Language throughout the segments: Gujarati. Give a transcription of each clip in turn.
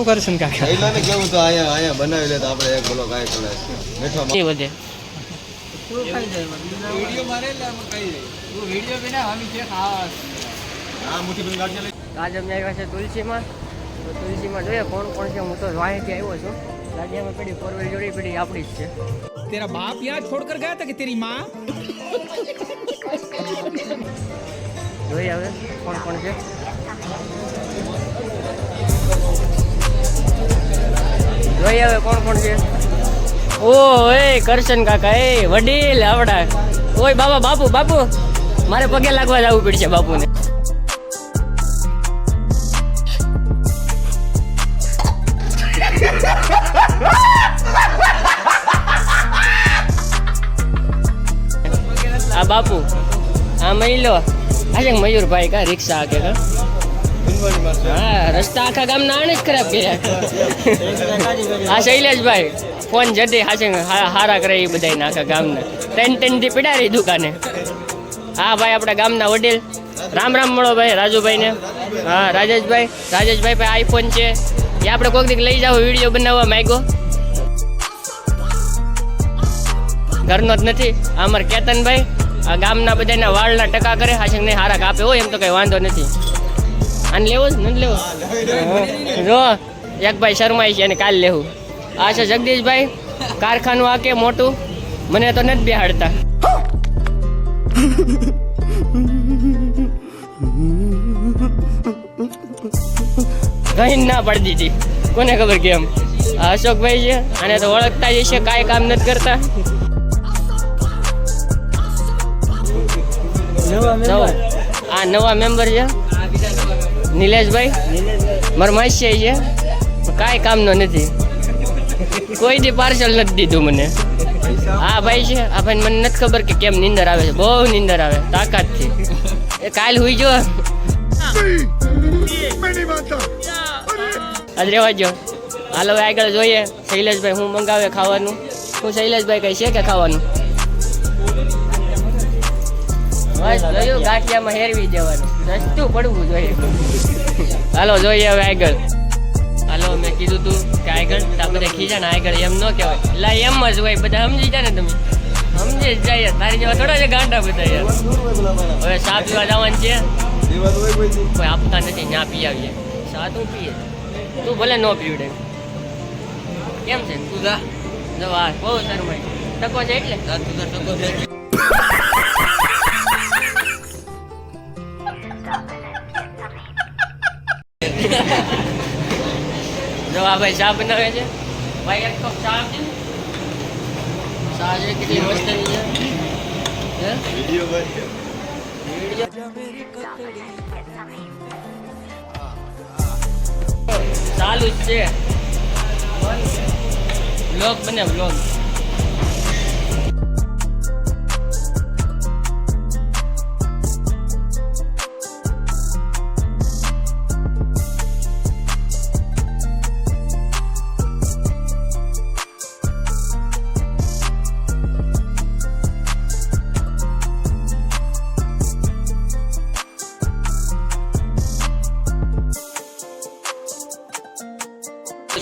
કેવું કરશું કાકા. એટલે કેવું તો અહીંયા અહીંયા બનાવી લે તો આપણે એક બોલો કાય કરે બેઠો કે વધે. વિડિયો મારે લે આમ કઈ હું વિડિયો વિના હમી જે ખાસ. આ મુઠી બન ગાડી લે આજ અમે આવ્યા છે તુલસીમાં. તો તુલસીમાં જોઈએ કોણ કોણ છે હું તો વાહેથી આવ્યો છું. ગાડીયામાં પડી ફોરવેલ જોડી પડી આપણી જ છે. તેરા બાપ યહાં છોડકર ગયા હતા કે તેરી માં? જોઈએ હવે કોણ કોણ છે? જોઈએ હવે કોણ કોણ છે? ઓ એ કરશન કાકા, એ વડીલ, આવડા. ઓય, બાબા, બાપુ બાપુ, મારે પગે લાગવા જવું પડશે બાપુને. આ બાપુ, આ મહિલો. આજે મયુરભાઈ કા, રિક્ષા કે કા? હા રસ્તા આખા ગામના આણે જ ખરાબ કર્યા. હા શૈલેષભાઈ ફોન જતી હાચે હારા કરે એ બધા આખા ગામને. ત્રણ ત્રણથી પીડારી દુકાને. હા ભાઈ આપણા ગામના વડીલ. રામ રામ મળો ભાઈ રાજુભાઈ ને હા રાજેશભાઈ રાજેશભાઈ ભાઈ આઈફોન છે. એ આપણે કોઈક દીક લઈ જાવ વીડિયો બનાવવા માંગ્યો. ઘરનો જ નથી અમાર કેતનભાઈ આ ગામના બધાના વાળના ટકા કરે હાશે નહીં હારા કાપે હોય એમ તો કઈ વાંધો નથી. આને લેવો જ નથી લેવો? જો એક ભાઈ શર્માય છે અને કાલ લેવું. આ છે જગદીશભાઈ કારખાનું આ કે મોટું? મને તો નથી બેહાડતા. કઈ ના પડતી દીધી. કોને ખબર કેમ અશોકભાઈ છે આને તો ઓળખતા જ છે કાંઈ કામ નથી કરતા. આ નવા મેમ્બર છે. નિલેશભાઈ, મારો માસી છે કાંઈ કામનો નથી. કોઈ દી પાર્સલ નથી દીધું મને. આ ભાઈ છે, આ ભાઈ મને નથી ખબર કે કેમ નીંદર આવે છે. બહુ નીંદર આવે, તાકાતથી. એ કાલ હુઈ જો આજ રેવા જો હાલો હવે આગળ જોઈએ, શૈલેષભાઈ હું મંગાવે ખાવાનું. હું શૈલેષભાઈ કઈ છે કે ખાવાનું? બસ, જોયું, ગાંઠિયામાં હેરવી દેવાનું સસ્તું પડવું જોઈએ. હાલો જોઈએ હવે આગળ. હાલો મેં કીધું તું કે આગળ તા બધા ખીજા ને આગળ એમ ન કહેવાય. એટલે એમ જ હોય બધા સમજી જાય ને તમે? સમજી જ જાય તારી જેવા થોડા છે ગાંડા બધા યાર. હવે સાપ પીવા જવાનું છે. કોઈ આપતા નથી ના પી આવીએ. સાતું પીએ. તું ભલે ન પીવડે. કેમ છે? તું જા. જવા આ બહુ શરમાય ટકો છે એટલે? તું તો ટકો છે. આ ભાઈ ચા બનાવે છે. ભાઈ એક કપ ચા આપજે. ચા છે કેટલી મસ્ત છે. વીડિયો ચાલુ જ છે. બ્લોગ બને બ્લોગ.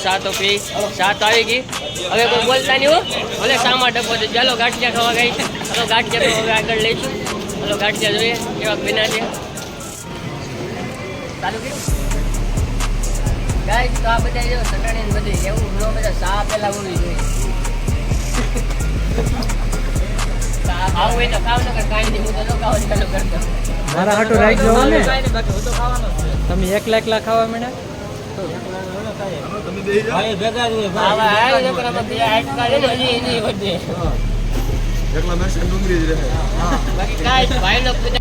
સાત તો સાત આવી ગઈ. હવે કોઈ બોલતા નહીં હો. ભલે સામા ડબ્બો છે. ચાલો ગાંઠિયા ખાવા ગઈ ચાલો ગાંઠિયા તો હવે આગળ લઈશું. ચાલો ગાંઠિયા જોઈએ કેવા બિના છે. ચાલુ ગાય તો આ બધા જો ચટણી ને બધી એવું. બધા સા પેલા ઉડી જોઈએ હોય તો ખાવ નકર કાંઈ હું તો ન ખાવાનું ચાલુ કરતો મારા હાટું રાખજો હો તમે એકલા એકલા ખાવા માંડ્યા? એકલા મેક્સિકન ડુંગળી જ રહે. બાકી કાંઈ ભાઈ લોકો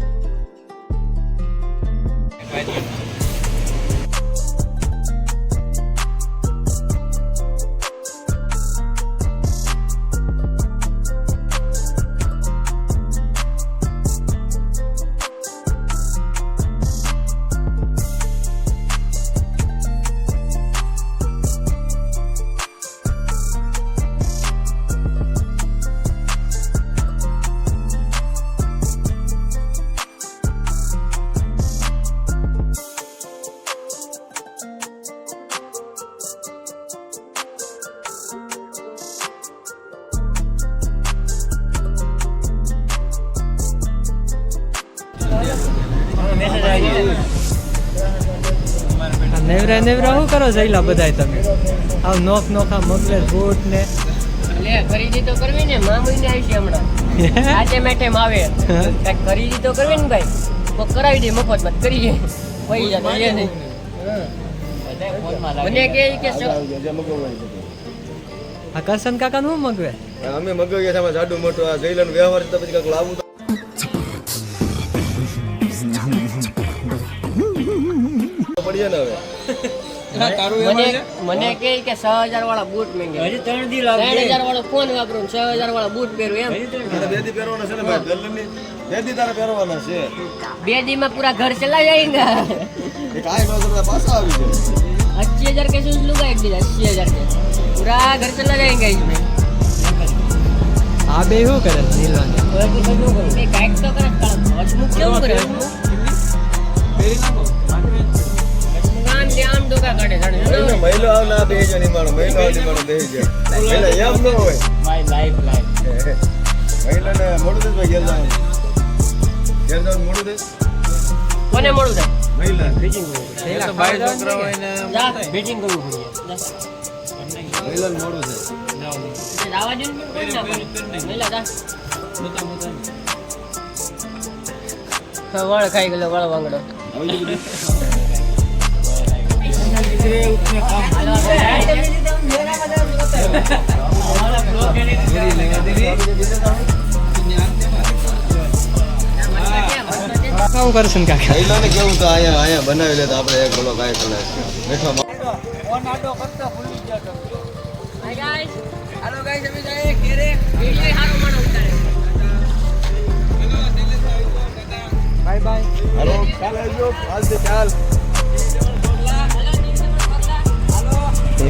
નેવરા નેવરા શું કરો જઈલા બધાય તમે. આવ નોખ નોખા મગલે બૂટ ને. લે ખરીદી તો કરવી ને મામુઈ ને આવી હમણાં. આજે મેઠે આવે. કાંઈક ખરીદી તો કરવી ને ભાઈ. તો કરાવી દે મફત મત કરીએ. પૈસા જાય એ નહીં. મને કે કે સ- જે મગવવાય છે તે. આ કરશન કાકા નું મગવે? અમે મગાવીએ છે જાડું મોટું આ જઈલન વ્યવહાર તો પછી કાંઈક લાવવું તો પડીએ ને હવે. મને કે કે ત્રણ દી હજાર વાળો ફોન વાપરો છ હજાર વાળા બૂટ પહેરું એમ. બે દી માં પૂરા ઘર ચલા જાય. અચ્છી હજાર કે શું લુગા એક બીજા અચ્છી હજાર પૂરા ઘર ચલા જાય ગઈ આ શું કરે? કરે. કેવું કરે. પહેરી આમ ડોકા કાઢે જાણે મહિલો મહિલો મહિલો મહિલા એમ ન હોય. માય લાઈફ લાઈફ મહિલાને મોડું દે ભાઈ ઘેર જવાનું મોડું કોને મહિલા છોકરા હોય ને કરવું પડે. જા. મહિલાને મોડું છે એટલે જવા ના વળ ખાઈ ગયેલો વળ વાંગડો. આવી ગયું ને શું કરશું કાકા. મહિલાને કેવું તો અહીંયા અહીંયા બનાવી લે તો આપણે એક બોલો બેઠો કલાક મીઠો Hi guys. Hello hi guys hello guys અમે જઈએ માણો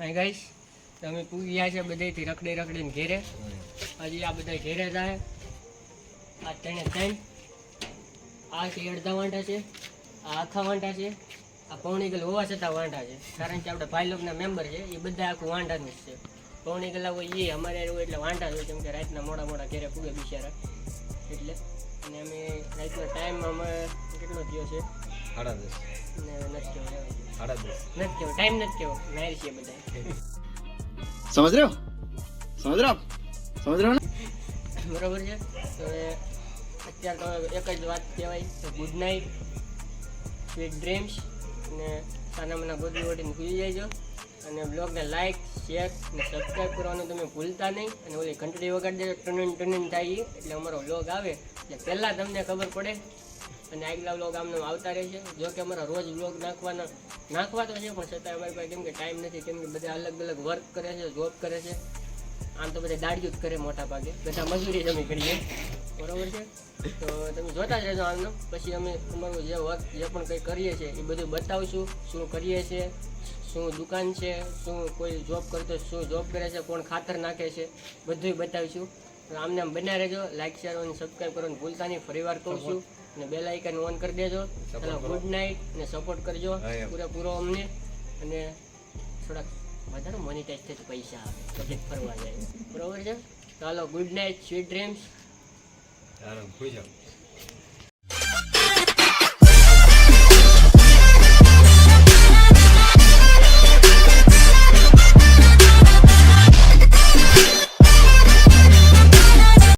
હાય ગાઈસ, તમે પૂરી ગયા છે બધેથી રખડી રખડીને ઘેરે. હજી આ બધા ઘેરે જાય આ ત્રણે ત્રણ. આ છે અડધા વાંટા છે, આ આખા વાંટા છે, આ પૌણી હોવા છતાં વાંટા છે. કારણ કે આપણે ભાઈ લોકના મેમ્બર છે, એ બધા આખું વાંટાનું જ છે. પૌણી કલાક હોય એ અમારે હોય એટલે વાંટા જ હોય, કેમ કે રાતના મોડા મોડા ઘેરે પૂગે બિચારા. એટલે, અને અમે રાતનો ટાઈમ અમે કેટલો થયો છે? સાડા દસ ને નથી કહેવાય. સાડા દસ નથી કહેવાય. ટાઈમ નથી છીએ બધા સમજ રહ્યો? સમજ રહ્યો? સમજ રહ્યો ને? બરોબર છે? તો અત્યારે તો એક જ વાત કહેવાય. ગુડ નાઇટ સ્વીટ ડ્રીમ્સ અને સાનામાના ગોદી ઓઢીને ભૂલી જાયજો. અને બ્લોગને લાઇક શેર અને સબસ્ક્રાઈબ કરવાનું તમે ભૂલતા નહીં. અને ઓલી ઘંટડી વગાડી દેજો. ટર્નિંગ ટર્નિંગ થાય એટલે અમારો બ્લોગ આવે. એટલે પહેલાં તમને ખબર પડે અને આગલા વ્લોગ આમને આમ આવતા રહેશે જો કે અમારા રોજ વ્લોગ નાખવાના નાખવા તો છે, પણ છતાં અમારી પાસે કેમ કે ટાઈમ નથી, કેમ કે બધા અલગ અલગ વર્ક કરે છે જોબ કરે છે. આમ તો બધા દાડિયું જ કરે મોટા ભાગે. બધા મજૂરી જ અમે કરીએ. બરાબર છે? તો તમે જોતા જ રહેજો આમનો પછી અમે અમારું જે વર્ક જે પણ કંઈ કરીએ છીએ, એ બધું બતાવશું. શું કરીએ છીએ, શું દુકાન છે, શું કોઈ જોબ કરતો શું જોબ કરે છે, કોણ ખાતર નાખે છે બધું બતાવીશું. આમને આમ બના રહેજો. લાઈક શેર અને સબસ્ક્રાઈબ કરવાનું ભૂલતા નહીં. ફરીવાર કહું છું. અને બેલ આઇકન ઓન કરી દેજો. ચાલો ગુડ નાઇટ અને સપોર્ટ કરજો. પૂરેપૂરો અમને. અને થોડાક વધારે મોનિટાઈઝ તો પૈસા આવે. પબ્લિક ફરવા જાય. બરોબર છે? ચાલો ગુડ નાઇટ સ્વીટ ડ્રીમ્સ ચાલો ખુશ